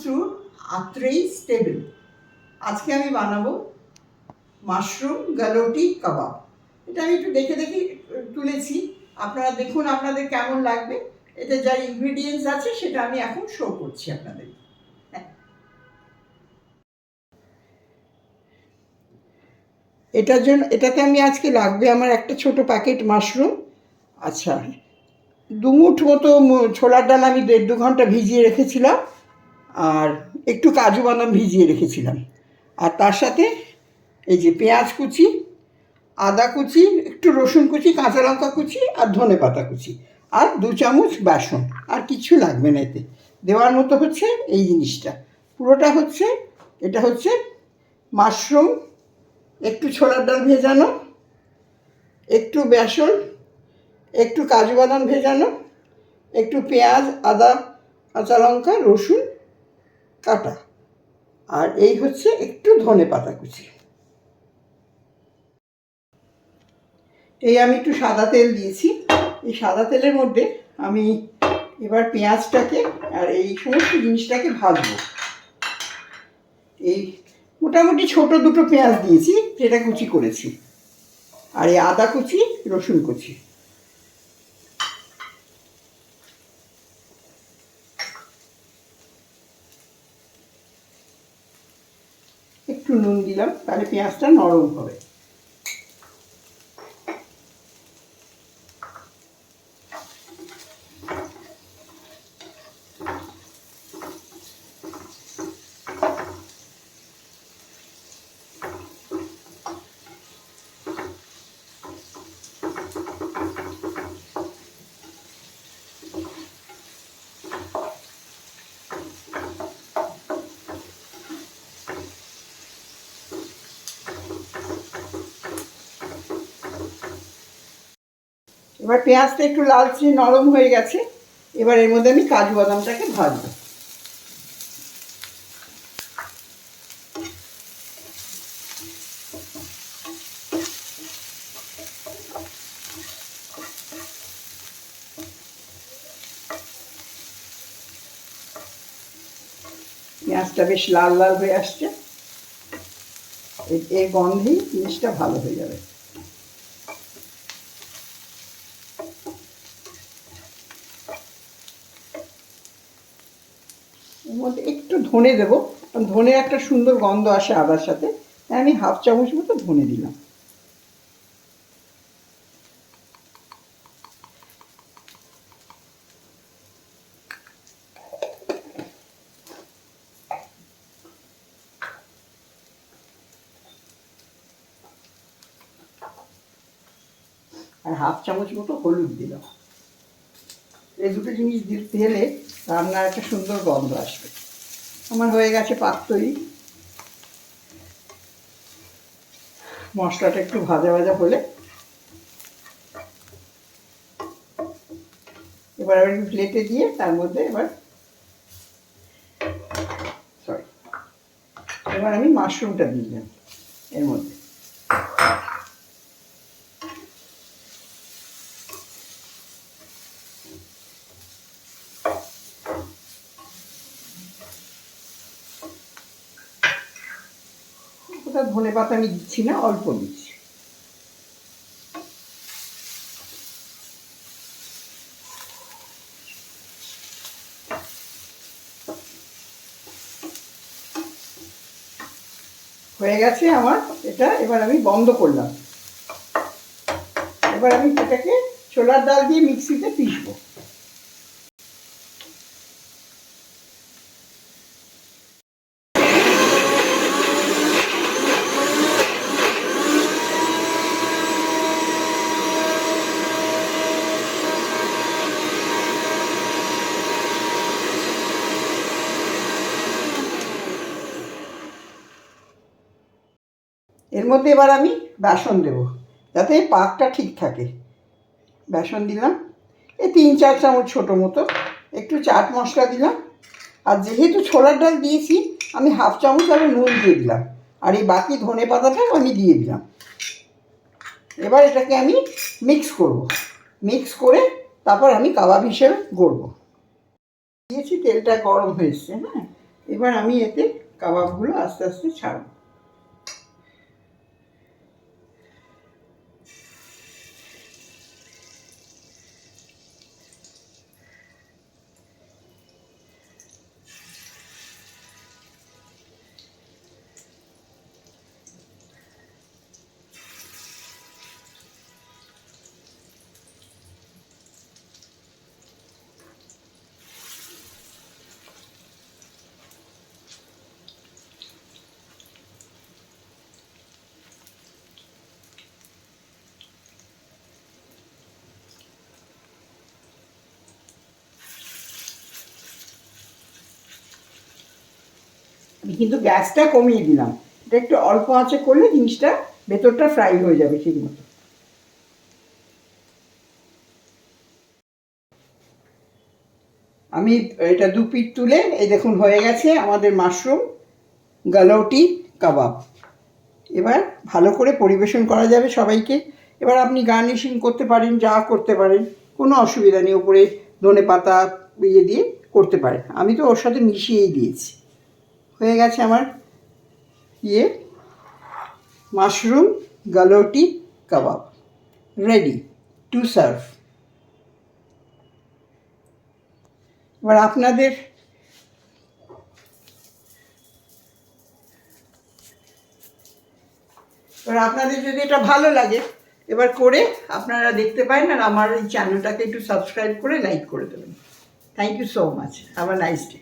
through Atrai stable আজকে আমি বানাবো মাশরুম গালোটি কাবাব এটা আমি একটু দেখে দেখে তুলেছি। আপনারা দেখুন আপনাদের কেমন লাগবে। এতে যা ইনগ্রিডিয়েন্টস আছে সেটা আমি এখন শো করছি আপনাদের। এটার জন্য এটাতে আমি আজকে লাগবে আমার একটা ছোট প্যাকেট মাশরুম আচ্ছা দুমুঠ মতো ছোলার ডাল আমি দেড় দু ঘণ্টা ভিজিয়ে রেখেছিলাম। আর একটু কাজু বাদাম ভিজিয়ে রেখেছিলাম। আর তার সাথে এই যে পেঁয়াজ কুচি, আদা কুচি, একটু রসুন কুচি, কাঁচা লঙ্কা কুচি আর ধনে পাতা কুচি আর দু চামচ বেসন আর কিছু লাগবে না এতে। দেওয়ার মতো হচ্ছে এই জিনিসটা। পুরোটা হচ্ছে, এটা হচ্ছে মাশরুম, একটু ছোলার ডাল ভেজানো, একটু বেসন, একটু কাজু বাদাম ভেজানো, একটু পেঁয়াজ, আদা, কাঁচা লঙ্কা, রসুন কাটা। আর এই হচ্ছে একটু ধনে পাতা কুচি। এই আমি একটু সাদা তেল দিয়েছি। এই সাদা তেলের মধ্যে আমি এবার পেঁয়াজটাকে আর এই সমস্ত জিনিসটাকে ভাজবো। এই মোটামুটি ছোট দুটো পেঁয়াজ দিয়েছি, যেটা কুচি করেছি। আর এই আদা কুচি, রসুন কুচি। একটু নুন দিলাম তাহলে পেঁয়াজটা নরম হবে। এবার পেঁয়াজটা একটু লালচে নরম হয়ে গেছে, এবার এর মধ্যে আমি কাজু বাদামটাকে ভাজবো। পেঁয়াজটা বেশ লাল লাল হয়ে আসছে। এর- গন্ধেই জিনিসটা ভালো হয়ে যাবে। মধ্যে একটু ধনে দেবো। কারণ ধনের একটা সুন্দর গন্ধ আসে আদার সাথে। তাই আমি হাফ চামচ মতো ধনে দিলাম। আর হাফ চামচ মতো হলুদ দিলাম। এই দুটো জিনিস দিতে হলে রান্নার একটা সুন্দর গন্ধ আসবে। আমার হয়ে গেছে পাক মশলাটা একটু ভাজা ভাজা হলে। এবার আমি প্লেটে দিয়ে তার মধ্যে এবার সরি এবার আমি মাশরুমটা দিলাম এর মধ্যে। ওটা ধনে পাতা আমি দিচ্ছি না, অল্প দিচ্ছি। হয়ে গেছে আমার এটা, এবার আমি বন্ধ করলাম। এবার আমি এটাকে ছোলার ডাল দিয়ে মিক্সিতে পিসবো এর মধ্যে এবার আমি বেসন দেব, যাতে পাকটা ঠিক থাকে। বেসন দিলাম, এই তিন চার চামচ ছোটো মতো, একটু চাট মশলা দিলাম, আর যেহেতু ছোলার ডাল দিয়েছি, আমি হাফ চামচ আরও নুন দিয়ে দিলাম, আর এই বাকি ধনে পাতাটাও আমি দিয়ে দিলাম। এবার এটাকে আমি মিক্স করব মিক্স করে তারপর আমি কাবাব হিসেবে গড়ব। দিয়েছি তেলটা গরম হয়েছে হ্যাঁ? এবার আমি এতে কাবাবগুলো আস্তে আস্তে ছাড়ব। কিন্তু গ্যাসটা কমিয়ে দিলাম। এটা একটু অল্প আঁচে করলে জিনিসটা ভেতরটা ফ্রাই হয়ে যাবে ঠিক মতো। আমি এটা দু পিঠ তুলে, এই দেখুন হয়ে গেছে আমাদের মাশরুম গালৌটি কাবাব। এবার ভালো করে পরিবেশন করা যাবে সবাইকে। এবার আপনি গার্নিশিং করতে পারেন, যা করতে পারেন, কোনো অসুবিধা নেই ওপরে ধনে পাতা ইয়ে দিয়ে করতে পারেন। আমি তো ওর সাথে মিশিয়েই দিয়েছি। হয়ে গেছে আমার ইয়ে mushroom galouti kebab. Ready to serve এবার আপনাদের এবার আপনাদের যদি এটা ভালো লাগে, এবার করে আপনারা দেখতে পারেন আর আমার এই চ্যানেলটাকে একটু সাবস্ক্রাইব করে লাইক করে দেবেন। Thank you so much have a nice day